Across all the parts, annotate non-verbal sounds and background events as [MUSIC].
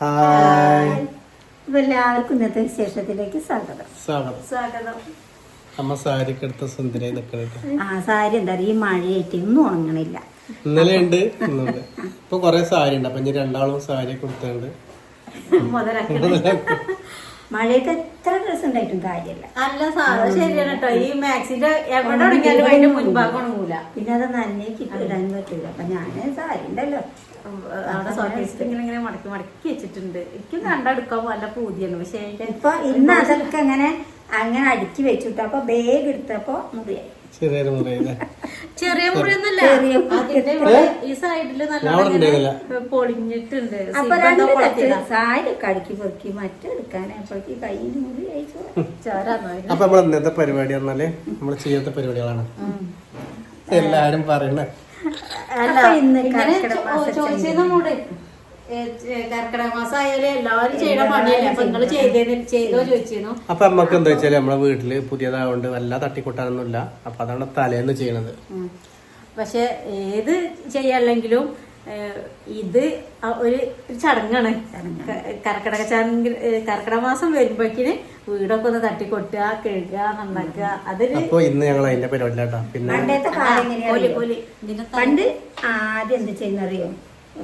Hi എല്ലാവർക്കും ഇന്നത്തെ വിശേഷത്തിലേക്ക് സ്വാഗതം. സ്വാഗതം. സ്വാഗതം. അമ്മ സാരിക്ക് എടുത്ത സുന്ദരി ആ സാരി എന്താ പറയുക ഈ മഴയായിട്ട് ഇന്നും ഉണങ്ങണില്ല. ഇന്നലെ ഉണ്ട് ഇന്നുണ്ട്. ഇപ്പൊ കൊറേ സാരി ഉണ്ട്. അപ്പൊ ഇനി രണ്ടാളും സാരി കൊടുത്തുണ്ട് മഴയൊക്കെ എത്ര ഡ്രസ് ഉണ്ടായിട്ടും കാര്യമില്ല. അല്ല സാധനം ശരിയാണ് കേട്ടോ. ഈ മാക്സിന്റെ എവിടെ ഉണങ്ങിയാലും അതിന്റെ മുൻഭാഗം ഉണങ്ങൂല. പിന്നെ അത് നന്നേക്ക് ഇടാൻ പറ്റില്ല അപ്പൊ ഞാൻ സാരി ഉണ്ടല്ലോ. ഇങ്ങനെ ഇങ്ങനെ മടക്കി മടക്കി വെച്ചിട്ടുണ്ട്. എനിക്കും കണ്ടെടുക്കാൻ വല്ല പൂതിയാണ്. പക്ഷെ ഇപ്പൊ ഇന്ന് അതൊക്കെ അങ്ങനെ അങ്ങനെ അടുക്കി വെച്ചിട്ട്. അപ്പൊ ബാഗ് എടുത്തപ്പോ മുറിയായി. ചെറിയ മുറിയൊന്നല്ല ചെറിയ ഇവിടെ ഈ സൈഡിൽ നല്ല പൊളിഞ്ഞിട്ടുണ്ട്. അടുക്കി പെറുക്കി മറ്റെടുക്കാൻ അപ്പോഴേക്ക് കയ്യിൽ. ചോരാന്നോ ഇത്? അപ്പൊ നമ്മൾ ഇന്നത്തെ പരിപാടി പറഞ്ഞാൽ നമ്മൾ ചെയ്യാത്ത പരിപാടികളാണ്. എല്ലാരും പറയണ. അല്ല അപ്പൊ ഇന്ന് ഇങ്ങനെ കർക്കിടക ചോ- മാസം ചോദിച്ചത് നമ്മോട് ഏ, ഏ, കർക്കിടക മാസം ആയാലും എല്ലാവരും ചെയ്യണ പണിയല്ലേ? അപ്പൊ നിങ്ങൾ ചെയ്തോ ചോദിച്ചിരുന്നു അപ്പൊ നമ്മക്ക് എന്താ വെച്ചാൽ നമ്മളെ വീട്ടിൽ പുതിയതായോണ്ട് വല്ല തട്ടിക്കൂട്ടാനൊന്നുമില്ല. അപ്പൊ അതാണ് തലേന്ന് ചെയ്യണത്. പക്ഷെ ഏത് ചെയ്യല്ലെങ്കിലും ഇത് ആ ഒരു ചടങ്ങാണ്. കർക്കിടക ചടങ്ങ് കർക്കിടക മാസം വരുമ്പോഴേക്കിന് വീടൊക്കെ ഒന്ന് തട്ടിക്കൊട്ടുക കഴുകുക നന്നാക്കുക. അതൊരു ഇന്ന് ഞങ്ങൾ അതിന്റെ പരിപാടിയിലാട്ടോ പിന്നെ പണ്ട് ആദ്യം എന്ത് ചെയ്യുന്നറിയോ?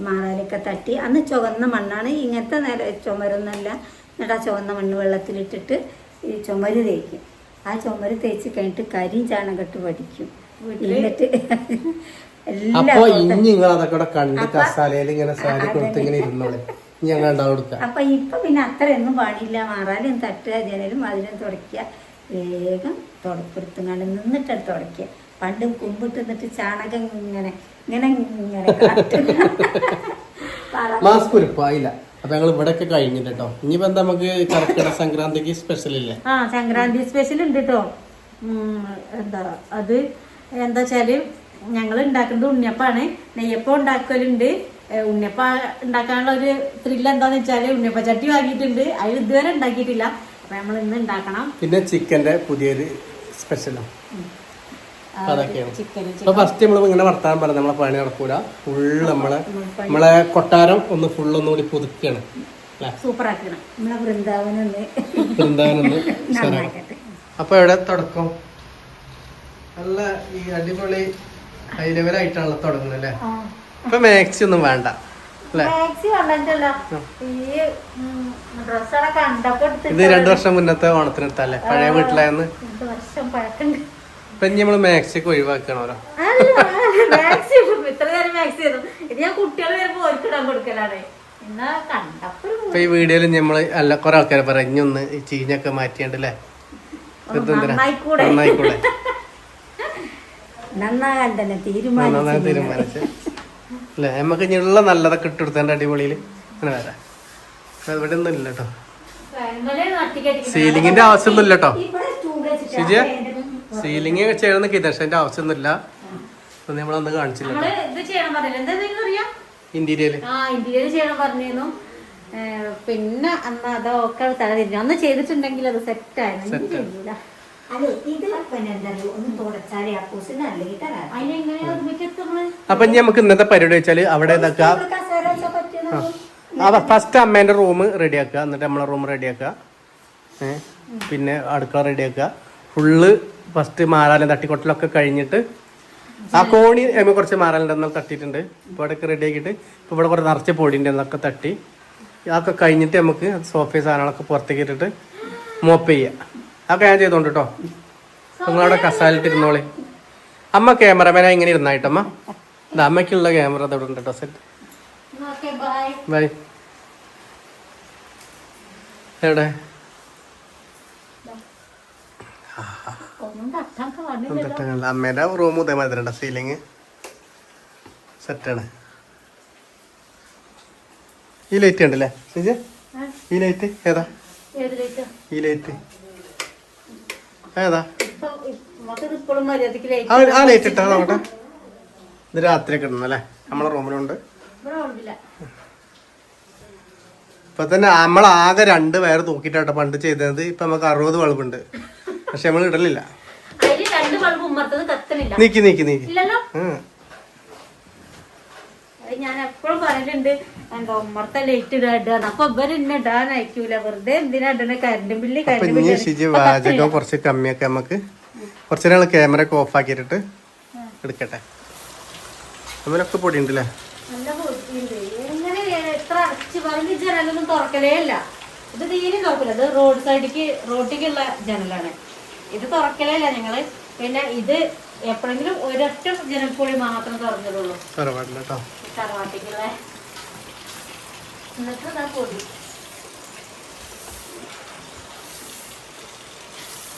മാറാലൊക്കെ തട്ടി. അന്ന് ചുവന്ന മണ്ണാണ്. ഇങ്ങനത്തെ നില ചുമരൊന്നല്ല എന്നിട്ട് ആ ചുവന്ന മണ്ണ് വെള്ളത്തിലിട്ടിട്ട് ഈ ചുമര് തേക്കും. ആ ചുമര് തേച്ച് കഴിഞ്ഞിട്ട് കരിയും ചാണകട്ട് പഠിക്കും എന്നിട്ട് [LAUGHS] അപ്പൊ ഇനി നിങ്ങൾ അതൊക്കെ കൂടെ കണ്ട് കസാലയിൽ ഇങ്ങനെ സാരി കൊടുത്ത് ഇങ്ങനെ ഇരുന്നോളെ. ഞങ്ങൾ ഉണ്ടാവും കൊടുക്കാം? അപ്പൊ ഇപ്പൊ പിന്നെ അത്രയൊന്നും പണിയില്ല മാറാലും തട്ടുക ജനലും അതിലും തുടയ്ക്കുക. വേഗം തുടപ്പെടുത്തുങ്ങാണ്ട് നിന്നിട്ട് തുടയ്ക്കുക. പണ്ട് കുമ്പിട്ട് നിന്നിട്ട് ചാണകം ഇങ്ങനെ ഇങ്ങനെ ഇങ്ങനെ [LAUGHS] മാസ്ക് ഉരുപ്പായില്ല അപ്പൊ ഞങ്ങൾ ഇവിടെയൊക്കെ കഴിഞ്ഞിട്ട് കേട്ടോ ഇനിയിപ്പോ എന്താ നമുക്ക് കർക്കിടക സംക്രാന്തിക്ക് സ്പെഷ്യൽ ഇല്ലേ? ആ സംക്രാന്തി സ്പെഷ്യൽ ഉണ്ട് കേട്ടോ എന്താ അത് എന്താ വെച്ചാൽ ഞങ്ങൾ ഉണ്ടാക്കുന്നത് ഉണ്ണിയപ്പാണ് നെയ്യപ്പം ഉണ്ടാക്കലുണ്ട്. ഉണ്ണിയപ്പ ഉണ്ടാക്കാനുള്ള ഒരു ത്രില്ല് എന്താന്ന് വെച്ചാൽ ഉണ്ണിയപ്പ ചട്ടി വാങ്ങിയിട്ടുണ്ട്. അത് ഇതുവരെ ഉണ്ടാക്കിയിട്ടില്ല. അപ്പൊ നമ്മൾ ഇന്ന് ഉണ്ടാക്കണം. പിന്നെ ചിക്കന്റെ പുതിയൊരു സ്പെഷ്യലാണ് അപ്പൊ ഫസ്റ്റ് നമ്മൾ ഇങ്ങനെ വർത്താനം പറഞ്ഞ നമ്മളെ പണി നടക്കൂല. ഫുള്ള് നമ്മളെ നമ്മളെ കൊട്ടാരം ഒന്ന് ഫുൾ ഒന്നുകൂടി പുതുക്കുകയാണ് അല്ലേ? സൂപ്പർ ആക്കണം. നമ്മളെ വൃന്ദാവനം ഒന്ന് വൃന്ദാവനം ഒന്ന് [LAUGHS] അപ്പൊ എവിടെ തുടക്കം? നല്ല ഈ അടിപൊളി ഹൈ ലെവലായിട്ടാണ് തുടങ്ങുന്നത് അല്ലേ? ഇപ്പൊ മാക്സി ഒന്നും വേണ്ട ഇത് രണ്ടു വർഷം മുന്നത്തെ ഓണത്തിനെടുത്തല്ലേ പഴയ വീട്ടിലായെന്ന് രണ്ട് വർഷം പഴക്കുണ്ട് ഇപ്പൊ ഇനി നമ്മൾ മാക്സി ഒക്കെ ഒരു ഇപ്പൊ ഈ വീഡിയോയിൽ നമ്മൾ അല്ല കൊറേ ആൾക്കാരെ പറയാം ഒന്ന് ചീഞ്ഞൊക്കെ മാറ്റിയണ്ടല്ലേ നന്നായിക്കൂടെ. നന്നാകാൻ തന്നെ തീരുമാനിച്ചു നന്നായി തീരുമാനിച്ചു. അല്ലേ? നമുക്ക് ഇനിയുള്ള നല്ലതൊക്കെ ഇട്ടെടുത്തതിന്റെ അടിപൊളിയിൽ അങ്ങനെ വരാം. ഇവിടെ ഒന്നും ഇല്ല കേട്ടോ. സീലിങ്ങിന്റെ ആവശ്യമൊന്നും ഇല്ല കേട്ടോ. ഇവിടെ സ്റ്റൂൾ വെച്ചിട്ട് ഷിജ സീലിംഗ് ചെയ്യണമെന്ന് കിതക്ഷന്റെ ആവശ്യമൊന്നുമില്ല നമ്മളൊന്ന് കാണിച്ചില്ല ചെയ്യണം ഇന്റീരിയൽ ചെയ്യണം പിന്നെ അന്ന് അതൊക്കെ തല തിരിഞ്ഞു. അന്ന് ചെയ്തിട്ടുണ്ടെങ്കിൽ അത് സെറ്റ് ആയിരുന്നു. അതെ അപ്പൊ ഇനി നമുക്ക് ഇന്നത്തെ പരിപാടി വെച്ചാൽ അവിടെ ഇതൊക്കെ ആ. ഫസ്റ്റ് അമ്മേന്റെ റൂം റെഡിയാക്കുക എന്നിട്ട് നമ്മളെ റൂം റെഡിയാക്കുക ഏഹ് പിന്നെ അടുക്കള റെഡിയാക്കുക ഫുള്ള് ഫസ്റ്റ് മാറാലും തട്ടിക്കൊട്ടലൊക്കെ കഴിഞ്ഞിട്ട് ആ കോണി കുറച്ച് മാറാലുണ്ടെന്ന് തട്ടിയിട്ടുണ്ട് ഇപ്പോൾ അവിടെയൊക്കെ റെഡി ആക്കിയിട്ട് ഇപ്പോൾ ഇവിടെ കുറച്ച് നിറച്ച് പൊടിയുണ്ട് എന്നൊക്കെ തട്ടി. അതൊക്കെ കഴിഞ്ഞിട്ട് നമുക്ക് സോഫയും സാധനങ്ങളൊക്കെ പുറത്തേക്ക് ഇട്ടിട്ട് മോപ്പ് ചെയ്യുക അതൊക്കെ ഞാൻ ചെയ്തോണ്ട് കേട്ടോ നിങ്ങളവിടെ കസാലിട്ട് ഇരുന്നോളി അമ്മ ക്യാമറമാനാ ഇങ്ങനെ ഇരുന്നായിട്ടമ്മ ഇത് അമ്മയ്ക്കുള്ള ക്യാമറ അവിടെ ഉണ്ട് കേട്ടോ സെറ്റ് ബൈ. എവിടെ? അമ്മേന്റെ റൂം ഇതേമാതിരി സീലിങ് സെറ്റാണ് ഈ ലൈറ്റ് ഉണ്ടല്ലേ ഈ ലൈറ്റ് ഏതാ? ഈ ലൈറ്റ് ഏതാ? ആ ലൈറ്റ് ഇട്ടാ നോക്കട്ടെ. ഇത് രാത്രിയൊക്കെ ഇടുന്നു അല്ലേ നമ്മളെ റൂമിലുണ്ട്. ഇപ്പൊ തന്നെ നമ്മളാകെ രണ്ട് പേര് തൂക്കിയിട്ടാട്ടോ പണ്ട് ചെയ്തത്. ഇപ്പൊ നമുക്ക് അറുപത് ബൾബുണ്ട്. പക്ഷെ നമ്മൾ ഇടലില്ല. നീക്കി നീക്കി നീക്കി. ഞാൻ എപ്പോഴും പറഞ്ഞിട്ടുണ്ട്. എന്താ ഉമ്മർത്തെ ലൈറ്റ് ഇടാ ഇടാന്ന് അപ്പൊ ഇവർ ഇന്നെ ഇടാൻ അയക്കൂല. വെറുതെ എന്തിനാ ഇടണ? കരണ്ട് ബില്ല് കരണ്ട് വാചകം കുറച്ച് കമ്മിയൊക്കെ നമുക്ക് കുറച്ച് നേരം ക്യാമറ ഒക്കെ ഓഫ് ആക്കിയിട്ട് എടുക്കട്ടെ. നമ്മളൊക്കെ പൊടി ഉണ്ടല്ലേ നല്ല ബുദ്ധിയുണ്ട് എങ്ങനെ എത്ര അടച്ച് പറഞ്ഞ് ജനലൊന്നും തുറക്കലേ അല്ല ഇത് തീരെ തുറക്കില്ല ഇത് റോഡ് സൈഡിക്ക് റോഡിലേക്കുള്ള ജനലാണ്. ഇത് തുറക്കലേ അല്ല ഞങ്ങൾ. പിന്നെ ഇത് എപ്പോഴെങ്കിലും ഒരൊറ്റ ജനൽപ്പൊളി മാത്രം കേട്ടോ തറവാട്ടിക്കുള്ള എന്നിട്ട് ഇതാ പൊടി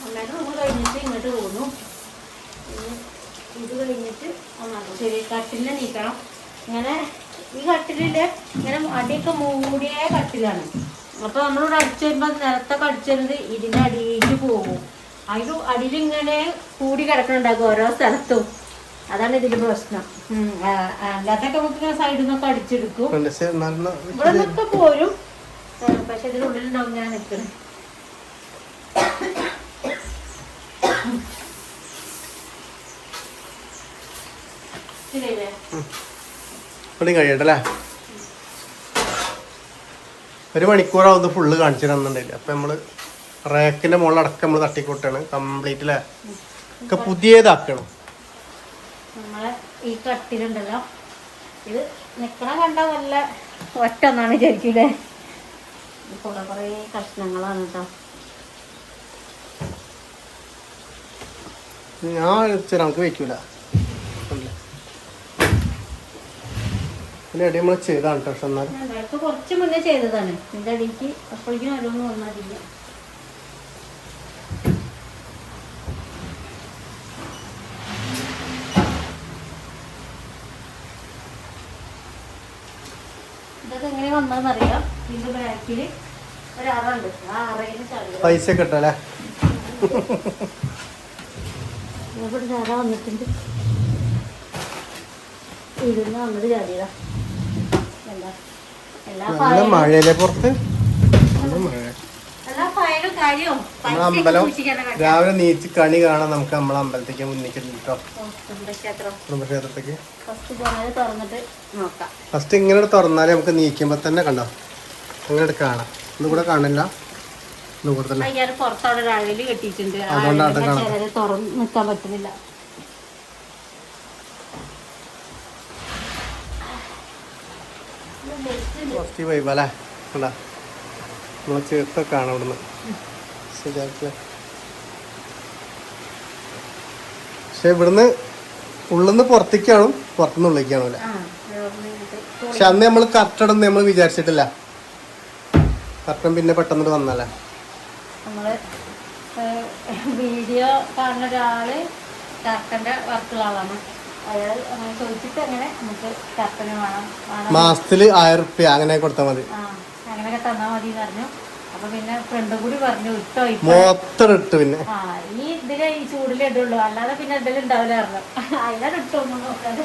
അമ്മയുടെ റൂം കഴിഞ്ഞിട്ട് ഇങ്ങോട്ട് പോന്നു ഇത് കഴിഞ്ഞിട്ട് ഒന്നാണ് ശരി കട്ടിലിനെ നീക്കണം. ഇങ്ങനെ ഈ കട്ടിലിൽ ഇങ്ങനെ അടിയൊക്കെ മൂടിയ കട്ടിലാണ്. അപ്പൊ നമ്മളിവിടെ അടിച്ചു വരുമ്പോ നിലത്തൊക്കെ അടിച്ചു വരുന്നത് അടിയിലേക്ക് പോകും. അതിന് അടിയിലിങ്ങനെ കൂടി കിടക്കണുണ്ടാകും ഓരോ സ്ഥലത്തും. അതാണ് ഇതിന്റെ പ്രശ്നം. അല്ലാത്തൊക്കെ നമുക്ക് ഇങ്ങനെ സൈഡിൽ നിന്നൊക്കെ അടിച്ചെടുക്കും. ഇവിടെ നിന്നൊക്കെ പോരും. പക്ഷെ ഇതിന്റെ ഇതിനുള്ളിലുണ്ടാവും ഞാൻ നിൽക്കണേ കഴിയട്ടല്ലേ ഒരു മണിക്കൂറാവുന്നത് ഫുള്ള് കാണിച്ചു തന്നിട്ടില്ല അപ്പൊ നമ്മൾ റാക്കിന്റെ മുകളിലടക്കം നമ്മൾ തട്ടിക്കൂട്ടാണ്. കംപ്ലീറ്റ് അല്ലേ? ഒക്കെ പുതിയതാക്കണം. ഈ കട്ടിലുണ്ടല്ലോ. ഇത് നിക്കണ കണ്ട നല്ല ഒറ്റ ഒന്നാണ് വിചാരിക്കൂലേ കുറേ കുറെ കഷ്ണങ്ങളാണ് കേട്ടോ ഞാൻ ചെയ്തതാണ് നമുക്ക് വെക്കൂല. കണ്ടില്ലേ? നമ്മൾ ചെയ്താണ് കേട്ടോ എന്നാൽ കുറച്ച് മുന്നേ ചെയ്തതാണ്. എന്റെ അടിക്ക് അപ്പോഴേക്കും ഓരോന്നും വന്നതില്ല എങ്ങനെ വന്നതെന്നറിയാം. ഇതിന്റെ ബാക്കിൽ ഒരു അറുണ്ട് ആ അറയിൽ പൈസ കിട്ടല്ലേ ഇവിടെ അറ വന്നിട്ടുണ്ട്. ഇരുന്ന് വന്നത് ചതിയതാ എന്താ? എല്ലാ മഴയിലെ മഴയല്ലേ പുറത്ത്? നല്ല മഴ അമ്പലം രാവിലെ നീച്ച് കണി കാണാൻ നമുക്ക് നമ്മളെ അമ്പലത്തേക്ക് മുന്നിൽ കേട്ടോ കുടുംബക്ഷേത്രത്തേക്ക്. ഫസ്റ്റ് ഇങ്ങനെ തുറന്നാലേ നമുക്ക് നീക്കുമ്പോ തന്നെ കണ്ടോ? അങ്ങനെ കാണാം. ഒന്നും കൂടെ കാണില്ല. അതുകൊണ്ടാണ് തുറന്ന് നിൽക്കാൻ പറ്റുന്നില്ല. പോസിറ്റീവ് വൈബ് അല്ലേ? കണ്ടാ? നമ്മളെ ചേർത്ത കാണാം ഇവിടുന്ന് ശരിയാക്കിയ. പക്ഷെ ഇവിടുന്ന് ഉള്ളിന്ന് പുറത്തേക്കാണോ പുറത്തുനിന്ന് ഉള്ളിലേക്കാണോ അല്ലേ പക്ഷെ അന്ന് നമ്മൾ കറക്റ്റം നമ്മൾ വിചാരിച്ചിട്ടില്ല. കറക്റ്റം പിന്നെ പെട്ടെന്ന് വന്നല്ലേ. നമ്മൾ വീഡിയോ കാണുന്ന ഒരാൾ കർട്ടന്റെ വർക്കുള്ള ആളാണ്. അയാൾ അങ്ങനെ ചോദിച്ചിട്ട് അങ്ങനെ നമുക്ക് വേണം വേണം. മാസത്തിൽ ആയിരം റുപ്യ അങ്ങനെ കൊടുത്താൽ മതി. ആ അങ്ങനെയൊക്കെ തന്നാ മതി എന്ന് പറഞ്ഞു അപ്പൊ പിന്നെ ഫ്രണ്ടും കൂടി പറഞ്ഞു ഇട്ടോ മൊത്തം ഇട്ട് പിന്നെ. ആ ഈ ഇതിലെ ഈ ചൂടിലേ ഇടുള്ളൂ. അല്ലാതെ പിന്നെ ഇടലുണ്ടാവില്ല ഉണ്ടാവില്ലായിരുന്നു അതിലാണ് ഇട്ടൊന്നും നോക്കാതെ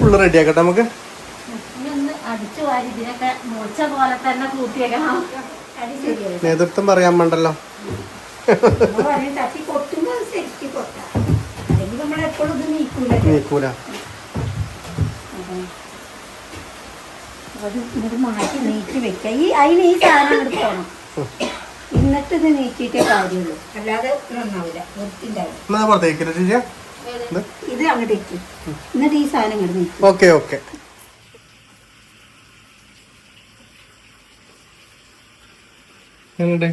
ഫുള്ള് റെഡി ആക്കട്ടെ നമുക്ക്. അടിച്ചു വാരി ഇതിനൊക്കെ മുറിച്ച പോലെ തന്നെ കൂട്ടിയേക്കണം. നേതൃത്വം പറയാൻ വേണ്ടല്ലോ. ശരിക്കും അല്ലെങ്കിൽ നമ്മളെപ്പോഴും ഇത് നീക്കൂല. അത് ഇത് മാറ്റി നീക്കി വെക്കുക. ഈ അതിന് ഈ സാധനം എടുക്കണം എന്നിട്ട് ഇത് നീക്കിയിട്ടേ കാര്യമുള്ളൂ. അല്ലാതെ നന്നാവില്ല. ചേച്ചിയ ഇത് അങ്ങോട്ട് ഇട്ടു. എന്നിട്ട് ഈ സാധനം ഇങ്ങോട്ട് നീക്കി. Okay okay. എങ്ങനെയുണ്ട്?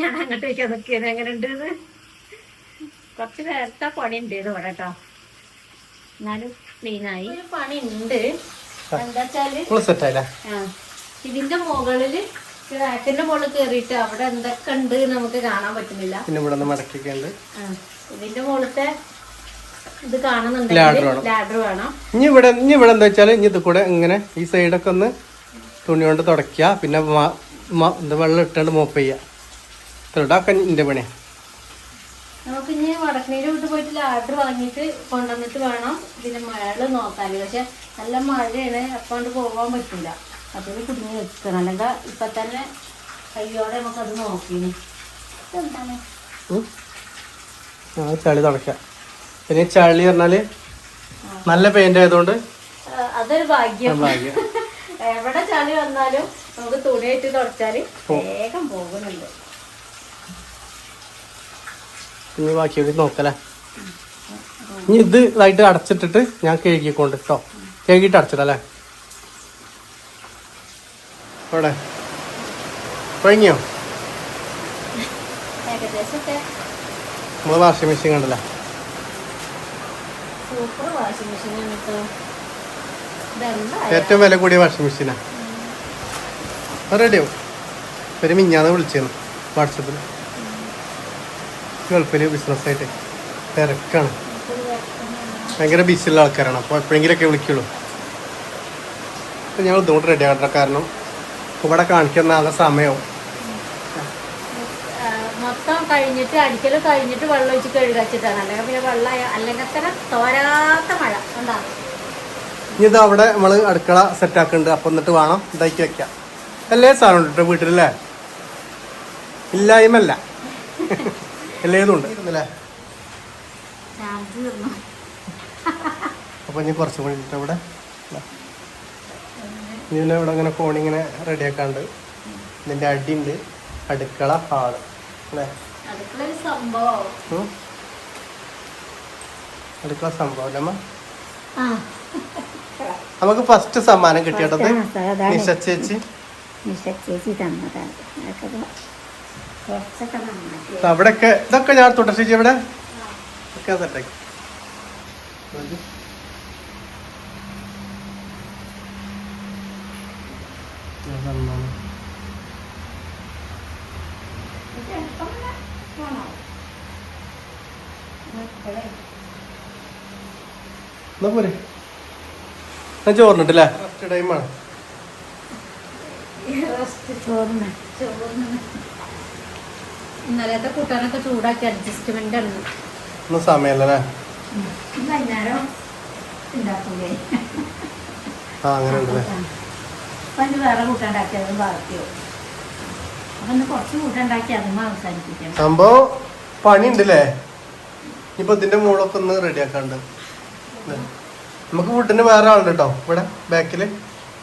ഞാൻ അങ്ങോട്ട് വെക്കാൻ നോക്കിയത് എങ്ങനെ ഉണ്ട് കുറച്ച് നേരത്തെ പണി ഉണ്ട് ഇവിടെ കേട്ടോ. എന്നാലും ക്ലീനായി പണി ഉണ്ട് സെറ്റായില്ലേ ഇതിന്റെ മുകളിൽ റാക്കിന്റെ മുകളിൽ കയറിയിട്ട് അവിടെ എന്തൊക്കെ ഉണ്ട് നമുക്ക് കാണാൻ പറ്റുന്നില്ല. പിന്നെ ഇവിടെ ഉണ്ട്. ഇതിന്റെ മുകളിലത്തെ ഇത് കാണുന്നുണ്ട് ലാഡർ വേണം. ഇനി ഇവിടെ ഇനി ഇവിടെ എന്താ വെച്ചാൽ ഇനി ഇത് കൂടെ ഇങ്ങനെ ഈ സൈഡൊക്കെ ഒന്ന് തുണി കൊണ്ട് തുടയ്ക്കുക. പിന്നെ വെള്ളം ഇട്ടുകൊണ്ട് മോപ്പ് ചെയ്യുക. ഇത്രയുടെ എന്റെ പണിയാ. നമുക്ക് വടക്കനീര് വിട്ട് പോയിട്ട് ലാഡർ വാങ്ങിയിട്ട് കൊണ്ടുവന്നിട്ട് വേണം. പിന്നെ മഴ നോക്കാൻ പക്ഷെ നല്ല മഴയാണ്. അപ്പാണ്ട് പോകാൻ പറ്റില്ല അതിന് കുടുങ്ങി വെക്കണം അല്ലെങ്കിൽ ഇപ്പൊ തന്നെ കയ്യോടെ നമുക്കത് നോക്കിന്. എന്താണ് ചളി തുടക്കാം പിന്നെ ചളി പറഞ്ഞാൽ നല്ല പെയിന്റ് ആയതുകൊണ്ട് അതൊരു ഭാഗ്യം. ഭാഗ്യം. [LAUGHS] എവിടെ ചളി വന്നാലും നമുക്ക് തുണിയായിട്ട് തുടച്ചാൽ വേഗം പോകുന്നുണ്ട്. ഇനി ബാക്കി കൂടി നോക്കല്ലേ? ഇനി ഇത് ഇതായിട്ട് അടച്ചിട്ടിട്ട് ഞാൻ കഴുകിക്കൊണ്ട് കേട്ടോ കഴുകിയിട്ട് അടച്ചിട്ടല്ലേ അവിടെ. കഴിഞ്ഞോ നമ്മൾ വാഷിംഗ് മെഷീൻ കണ്ടല്ലേ? ഏറ്റവും വില കൂടിയ വാഷിംഗ് മെഷീനാ. റെഡിയാവും ഒരു മിഞ്ഞാന്ന് വിളിച്ചിരുന്നു വാട്സപ്പിൽ ഗൾഫിൽ ബിസിനസ്സായിട്ട് തിരക്കാണ്. ഭയങ്കര ബിസിയുള്ള ആൾക്കാരാണ്. അപ്പോൾ എപ്പോഴെങ്കിലൊക്കെ വിളിക്കുള്ളൂ. അപ്പോൾ ഞങ്ങൾ ഇതുകൊണ്ട് റെഡി ആകട്ടെ കാരണം ഇവിടെ കാണിക്കുന്ന ആകെ സമയവും. മൊത്തം കഴിഞ്ഞിട്ട് അടിക്കൽ കഴിഞ്ഞിട്ട് വെള്ളം ഒഴിച്ച് കഴുകച്ചിട്ടാണ് അല്ലെങ്കിൽ പിന്നെ വെള്ളം അല്ലെങ്കിൽ തന്നെ തോരാത്ത മഴ. ഉണ്ടാകും ഇനി ഇത് അവിടെ നമ്മൾ അടുക്കള സെറ്റ് ആക്കുന്നുണ്ട് അപ്പം എന്നിട്ട് വേണം ഇതാക്കി വെക്കാം എല്ലാ സാധനം ഉണ്ട് വീട്ടിലല്ലേ? ഇല്ലായ്മല്ല എല്ലേതും ഉണ്ട് അപ്പോൾ ഇനി കുറച്ചും കൂടി ഉണ്ട് ഇവിടെ. ഇതാ. ഇതിനെ ഇവിടെ ഇങ്ങനെ കോണിങ്ങനെ റെഡിയാക്കാണ്ട് ഇതിന്റെ അടിയുണ്ട്. അടുക്കള ഹാൾ. അല്ലേ? അടുക്കള സംഭവം. അമ്മ? നമുക്ക് ഫസ്റ്റ് സമ്മാനം കിട്ടിയിട്ടത് നിശ ചേച്ചി. നിഷ ചേച്ചി തന്നതാണ്. അവിടെയൊക്കെ ഇതൊക്കെ ഞാൻ തുടർച്ചയ്ക്ക് ഇവിടെ ഒക്കെ സെറ്റാക്കി. എന്നാ പോരെ? ഞാൻ ചോറിനിട്ടില്ലേ? ഫസ്റ്റ് ടൈമാണ്. ചോറിന്. ഇന്നലത്തെ കൂട്ടാനൊക്കെ ചൂടാക്കി അഡ്ജസ്റ്റ്മെന്റ് ആണ്. സമയല്ലേ വൈകുന്നേരം ഉണ്ടാക്കൂലേ? അങ്ങനെ ഉണ്ടല്ലേ അപ്പം അതിന് വേറെ കൂട്ടുണ്ടാക്കിയതും ബാക്കിയോ അപ്പം ഇന്ന് കുറച്ച് കൂട്ടുണ്ടാക്കി അതും അവസാനിപ്പിക്കണം സംഭവം പണി ഉണ്ടല്ലേ ഇപ്പൊ ഇതിന്റെ മുകളൊക്കെ ഒന്ന് റെഡിയാക്കാണ്ട്. ആക്കാണ്ട് നമുക്ക് വീട്ടിന് വേറെ ആളുണ്ട് കേട്ടോ ഇവിടെ ബാക്കിൽ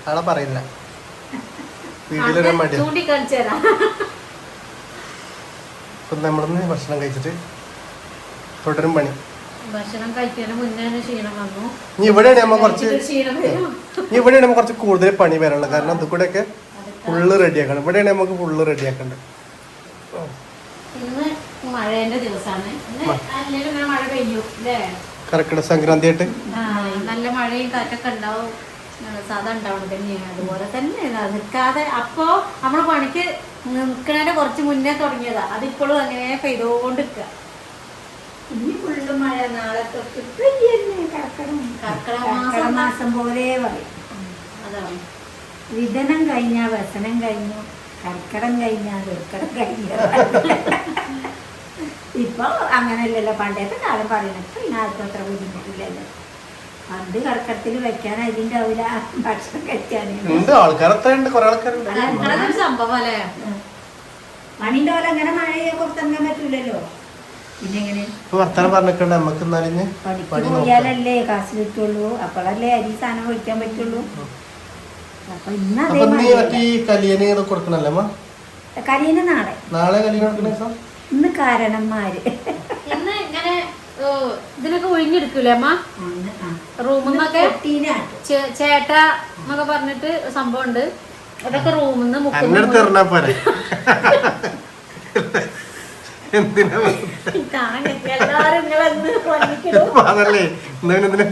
ആളെ പറയില്ല. വീട്ടിലൊരു മടിയാ. ചൂണ്ടിക്കാണിച്ചു തരാം. ഇപ്പൊ നമ്മളിന്ന് ഭക്ഷണം കഴിച്ചിട്ട് തുടരും പണി. ഭക്ഷണം മുന്നേ തന്നെ ക്ഷീണം വന്നു. ഇനി ഇവിടെയാണ് നമ്മ കുറച്ച് ഇനി ഇവിടെയാണ് കുറച്ച് കൂടുതൽ പണി വരാനുള്ളത്. കാരണം അത് കൂടെയൊക്കെ ഫുള്ള് റെഡിയാക്കണം ഇവിടെയാണ് നമുക്ക് ഫുള്ള് റെഡിയാക്കേണ്ടത് മഴേന്റെ ദിവസമാണ് മഴ പെയ്യും കർക്കിടക സംക്രാന്തി ആയിട്ട് നല്ല മഴയും കാറ്റൊക്കെ ഉണ്ടാവും. സാധാ ഉണ്ടാവണം തന്നെയാണ് അതുപോലെ തന്നെ നിൽക്കാതെ അപ്പോ നമ്മൾ പണിക്ക് നിൽക്കണേ കുറച്ച് മുന്നേ തുടങ്ങിയതാ. അതിപ്പോഴും അങ്ങനെ പെയ്തോണ്ടിരിക്കുക ഇനി ഫുള്ള് മഴ നാളെ തൊട്ട് കർക്കിടകം മാസം. മാസം പോലെ പറയും. അതാണ്. വിതനം കഴിഞ്ഞ വ്യസനം കഴിഞ്ഞു. കർക്കിടം കഴിഞ്ഞ ദുർക്കടം കഴിഞ്ഞു. [LAUGHS] ഇപ്പൊ അങ്ങനെയല്ലല്ലോ. പണ്ടത്തെ കാലം പറയുന്നത് ഇപ്പൊ ഇതിനകത്ത് അത്ര ബുദ്ധിമുട്ടില്ലല്ലോ. പണ്ട് കർക്കടത്തിൽ വെക്കാൻ ഭക്ഷണം ഉണ്ട് കുറെ ആൾക്കാരുണ്ട്. മണിന്റെ പോലെ അങ്ങനെ മഴയെ കൊടുത്തങ്ങാൻ പറ്റൂലല്ലോ. പിന്നെ എങ്ങനെ? ഇപ്പൊ വർത്താനം പറഞ്ഞിട്ടുണ്ട് നമുക്ക് പണിക്ക് പോയാലല്ലേ കാശ് കിട്ടുള്ളൂ അപ്പോഴല്ലേ അരി സാധനം കഴിക്കാൻ പറ്റുള്ളൂ. അപ്പൊ ഇന്ന് കലിയന് കൊടുക്കണല്ലേ നാളെ. നാളെ ഇന്ന് കാരണന്മാര്. ഇന്ന് ഇങ്ങനെ ഇതിനൊക്കെ ഒഴിഞ്ഞെടുക്കൂലേ അമ്മ? ചേ- ചേട്ട എന്നൊക്കെ പറഞ്ഞിട്ട് സംഭവം ഉണ്ട് അതൊക്കെ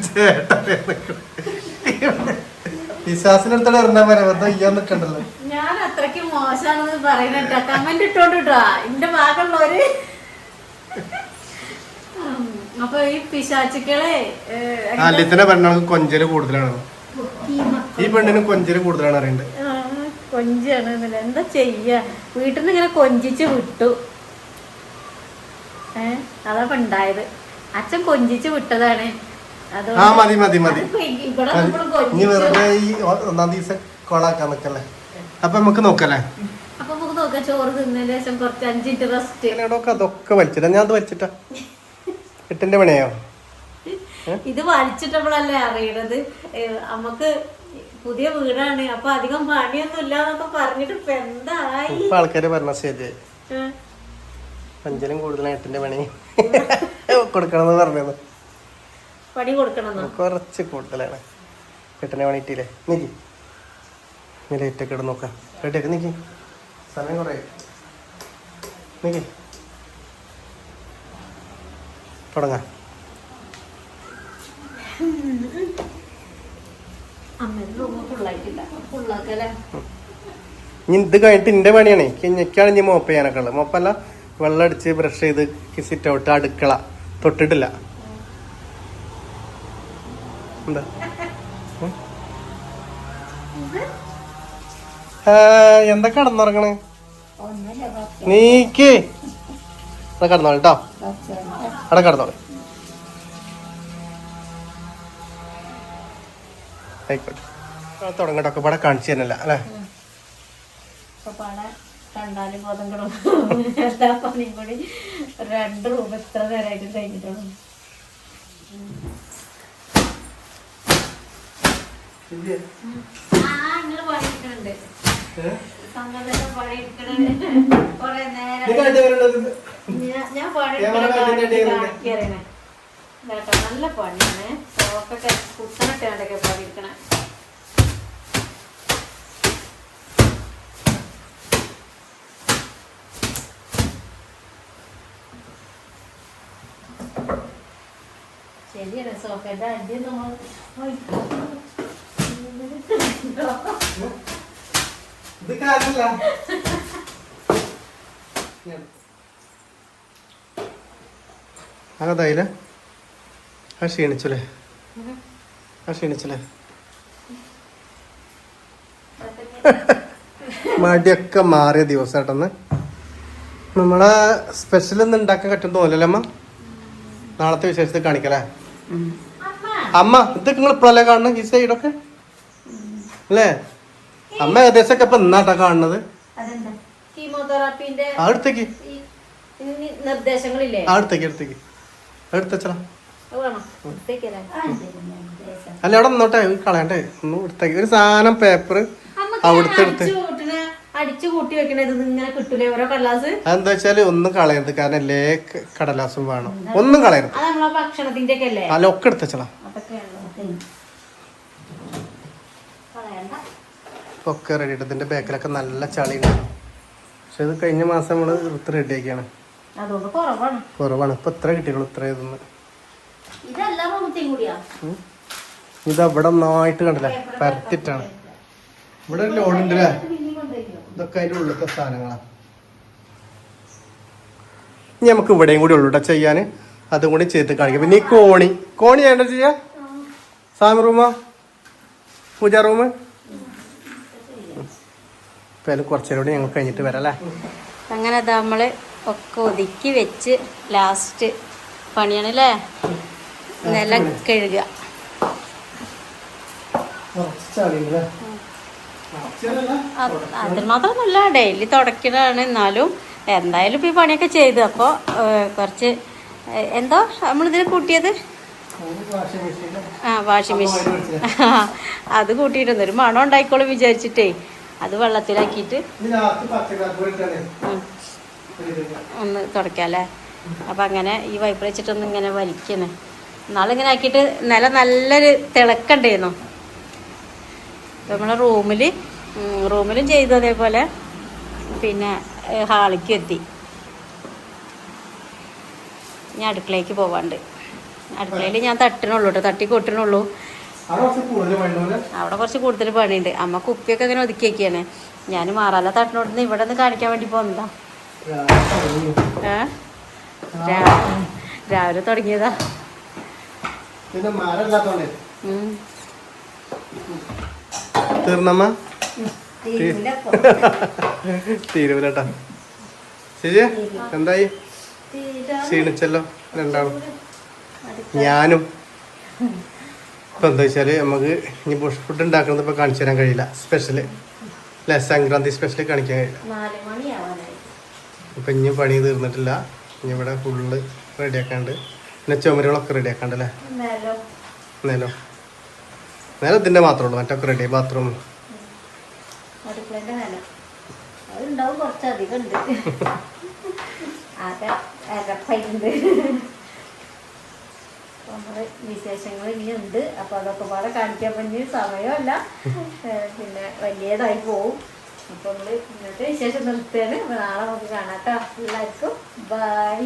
ചേട്ടാ വിശ്വാസിനടുത്തോടെ എറിഞ്ഞാ പോരെ വെറുതെ ഇയ്യാൻ നിക്കണ്ടല്ലോ ഞാൻ അത്രയ്ക്ക് മോശാണെന്ന് പറയുന്നുട്ടോ കമന്റ് ഇട്ടോണ്ട് കേട്ടോ എന്റെ ഭാഗമുള്ളവര്. അപ്പൊ ഈ പിശാചുക്കളെ ഏ, ആല്യത്തിന്റെ പെണ്ണുങ്ങൾക്ക് കൊഞ്ചൽ കൂടുതലാണ്. ഈ പെണ്ണിന് കൊഞ്ചൽ കൂടുതലാണ് അറിയണ്ട്. ആ, കൊഞ്ചാണ് എന്താ ചെയ്യ? വീട്ടിൽ നിന്ന് ഇങ്ങനെ കൊഞ്ചിച്ച് വിട്ടു. ഏഹ് അതാ ഇപ്പൊ ഉണ്ടായത് അച്ഛൻ കൊഞ്ചിച്ച് വിട്ടതാണ്. ആ മതി മതി മതി. അതിപ്പോ. ഇനി വെറുതെ ഈ ഒന്നാം ദിവസം കൊളാക്കാൻ നിക്കല്ലേ. അപ്പൊ നമുക്ക് നോക്കല്ലേ? അപ്പൊ നമുക്ക് നോക്കാം. ചോറ് തിന്നതിന് ശേഷം കുറച്ച് അഞ്ചിട്ട് റെസ്റ്റ് ഇതിനോടൊക്കെ അതൊക്കെ വലിച്ചിട്ടാ ഞാൻ അത് വലിച്ചിട്ടാ. എട്ടിന്റെ പണിയോ? ഇത് വലിച്ചിട്ടപ്പോഴല്ലേ അറിയണത്. നമുക്ക് പുതിയ വീടാണ്. അപ്പൊ അധികം പണിയൊന്നും ഇല്ല എന്നൊക്കെ പറഞ്ഞിട്ട് ഇപ്പൊ എന്തായി? ഇപ്പൊ ആൾക്കാര് പറഞ്ഞ ശരി ഏഹ് പഞ്ചലും കൂടുതൽ ഏട്ടന്റെ പണി. കൊടുക്കണമെന്ന് പറഞ്ഞത് പണി കൊടുക്കണം കുറച്ച് കൂടുതലാണ്. എട്ടിന്റെ പണി ഇട്ടില്ലേ നിക്കി. നീ ലേറ്റൊക്കെ ഇടും നോക്കാം. നിക്ക് നിക്കി. സമയം കുറേ നിക്കി. തുടങ്ങാം. ഇനി ഇത് കഴിഞ്ഞിട്ട് എന്റെ പണിയാണേ. എനിക്കാണ് ഇനി മോപ്പ് ചെയ്യാനൊക്കെ ഉള്ളത് മോപ്പല്ല വെള്ളം അടിച്ച് ബ്രഷ് ചെയ്ത് സിറ്റ് ഔട്ട് അടുക്കള. തൊട്ടിട്ടില്ല. എന്താ? കടന്നുറങ്ങണേ? എന്താ നീക്ക്. അവിടെ കടന്നോളൂ കേട്ടോ കുറച്ച് അവിടെ കടന്നോളെ. ആയിക്കോട്ടെ. ആ, തുടങ്ങട്ടെ. ഒക്കെ ഇവിടെ കാണിച്ചു തന്നല്ല അല്ലേ? കണ്ടാലും ബോധം കിടും എല്ലാ പണിയും കൂടി രണ്ട് റൂം എത്ര നേരമായിട്ട് കഴിഞ്ഞിട്ടുള്ളൂ. ആ ഞാൻ-. കാണിക്കറിയണേ കേട്ടോ നല്ല പണിയാണ്. സോപ്പൊക്കെ കുത്തനട്ടാണ്ടൊക്കെ പണിയെടുക്കണേ. ശരിയാണ് സോഫയുടെ അടി നമ്മൾ ഇത് കാര്യല്ല അതായില്ല ആ ക്ഷീണിച്ചല്ലേ? ആ ക്ഷീണിച്ചല്ലേ? [LAUGHS] മടിയൊക്കെ മാറിയ ദിവസമായിട്ടൊന്ന് നമ്മളെ സ്പെഷ്യൽ ഒന്നും ഉണ്ടാക്കാൻ പറ്റും തോന്നലല്ലേ അമ്മ? നാളത്തെ വിശേഷത്തിൽ കാണിക്കലേ അമ്മ ഇതൊക്കെ നിങ്ങൾ ഇപ്പോഴല്ലേ കാണണം ഈ സൈഡൊക്കെ അല്ലേ? അമ്മ ഏകദേശമൊക്കെ ഇപ്പൊ എന്നാട്ടാ കാണുന്നത്. അതെന്താ? കീമോതെറാപ്പിന്റെ അടുത്തേക്ക്. നിർദ്ദേശങ്ങളില്ലേ? അടുത്തേക്ക് അടുത്തേക്ക്. അല്ല? അവിടെ നിന്നോട്ടെ കളയണ്ടേ? ഒന്ന് എടുത്തേക്ക്. ഒരു സാധനം പേപ്പർ അവിടുത്തെ എടുത്ത് അടിച്ചു കൂട്ടി വെക്കണത് ഇങ്ങനെ കിട്ടൂലേ? ഓരോ അതെന്താ വെച്ചാൽ ഒന്നും കളയരുത്. കാരണം എല്ലാ കടലാസും വേണം. ഒന്നും കളയരുത്. അത് നമ്മളെ ഭക്ഷണത്തിന്റെ ഒക്കെ അല്ലേ? അല്ല ഒക്കെ എടുത്തച്ചളാ അതൊക്കെയാണ് ഒക്കെ റെഡി ആയിട്ട് ഇതിന്റെ ബാക്കിലൊക്കെ നല്ല ചളിയുണ്ട്. പക്ഷെ ഇത് കഴിഞ്ഞ മാസം നമ്മൾ ഇത്ര റെഡിയാക്കിയാണ് കുറവാണ്. ഇപ്പൊ ഇത്ര കിട്ടിയുള്ളൂ ഇത്ര ഇതൊന്ന്. ഇത് അവിടെ നന്നായിട്ട് കണ്ടില്ല? പരത്തിട്ടാണ് ഇവിടെ ഒരു ലോഡ് ഉണ്ട് അല്ലേ ഇതൊക്കെ അതിന്റെ ഉള്ളിലത്തെ സാധനങ്ങളാണ് ഇനി നമുക്ക് ഇവിടെയും കൂടി ഉള്ളൂ കേട്ടോ ചെയ്യാൻ അതും കൂടി ചെയ്ത് കാണിക്കാം. പിന്നെ ഈ കോണി. കോണി ചെയ്യണ്ട ചെയ്യാ? സാമി റൂമോ? പൂജാ റൂം ഇപ്പം കുറച്ചു കൂടി ഞങ്ങൾ കഴിഞ്ഞിട്ട് വരാം അങ്ങനെ നമ്മൾ ഒക്കെ ഒതുക്കി വെച്ച് ലാസ്റ്റ് പണിയാണല്ലേ നില കഴുകുക. അത് മാത്രമൊന്നുമല്ല ഡെയിലി തുടക്കണതാണ് എന്നാലും എന്തായാലും ഇപ്പോൾ ഈ പണിയൊക്കെ ചെയ്തു. അപ്പോൾ കുറച്ച് എന്തോ നമ്മളിതിൽ കൂട്ടിയത്? ആ വാഷിംഗ് മെഷീൻ. അത് കൂട്ടിയിട്ടുണ്ട് ഒരു മണം ഉണ്ടായിക്കോളും വിചാരിച്ചിട്ടേ. അത് വെള്ളത്തിലാക്കിയിട്ട് ഒന്ന് തുടക്കാല്ലേ അല്ലേ? അപ്പം അങ്ങനെ ഈ വൈപ്പ് വെച്ചിട്ടൊന്ന് ഇങ്ങനെ വലിക്കണേ. നാളിങ്ങനെ ആക്കിയിട്ട് നില നല്ലൊരു തിളക്കണ്ടായിരുന്നു. നമ്മളെ റൂമിൽ റൂമിലും ചെയ്തു അതേപോലെ. പിന്നെ ഹാളിക്ക് എത്തി. ഞാൻ അടുക്കളയ്ക്ക് പോവാണ്ട്. അടുക്കളയിൽ ഞാൻ തട്ടണുള്ളൂ കേട്ടോ തട്ടി കൊട്ടണുള്ളൂ. അവിടെ കുറച്ച് കൂടുതൽ പണിയുണ്ട് അമ്മ കുപ്പിയൊക്കെ അങ്ങനെ ഒതുക്കി വെക്കുകയാണ് ഞാൻ മാറാല തട്ടിനോടുന്ന് ഇവിടെ നിന്ന് കാണിക്കാൻ വേണ്ടി പോകുന്നതാ രാ- രാവിലെ തുടങ്ങിയതാ. തീർന്നമ്മ. തീരുവില്ലട്ടാ ശരി എന്തായി? ക്ഷീണിച്ചല്ലോ രണ്ടാളും. ഞാനും. ഇപ്പൊ എന്താ വെച്ചാൽ നമുക്ക് ഇനി ബുഷ് ഫുഡ് ഉണ്ടാക്കുന്നത് ഇപ്പൊ കാണിച്ചു തരാൻ കഴിയില്ല. സ്പെഷ്യൽ അല്ലെ? സംക്രാന്തി സ്പെഷ്യൽ കാണിക്കാൻ കഴിയില്ല. ഇപ്പം ഇനി പണി തീർന്നിട്ടില്ല. ഇനി ഇവിടെ ഫുള്ള് റെഡിയാക്കാണ്ട് പിന്നെ ചുമരുകളൊക്കെ റെഡിയാക്കാണ്ട് അല്ലേ? നേലോ നേരെ ഇതിന്റെ മാത്രമേ ഉള്ളൂ. മറ്റൊക്കെ റെഡി ബാത്റൂം നില കുറച്ചധികം ഉണ്ട്. [LAUGHS] നമ്മൾ വിശേഷങ്ങൾ ഇനിയുണ്ട്. അപ്പോൾ അതൊക്കെ പാടെ കാണിക്കാൻ പറ്റിയ സമയമല്ല. [LAUGHS] പിന്നെ വലിയതായി പോവും. അപ്പോൾ നമ്മൾ ഇന്നത്തെ വിശേഷം നിർത്തുകയാണ്. നാളെ നമുക്ക് കാണാം കേട്ടോ. എല്ലാവർക്കും. ബൈ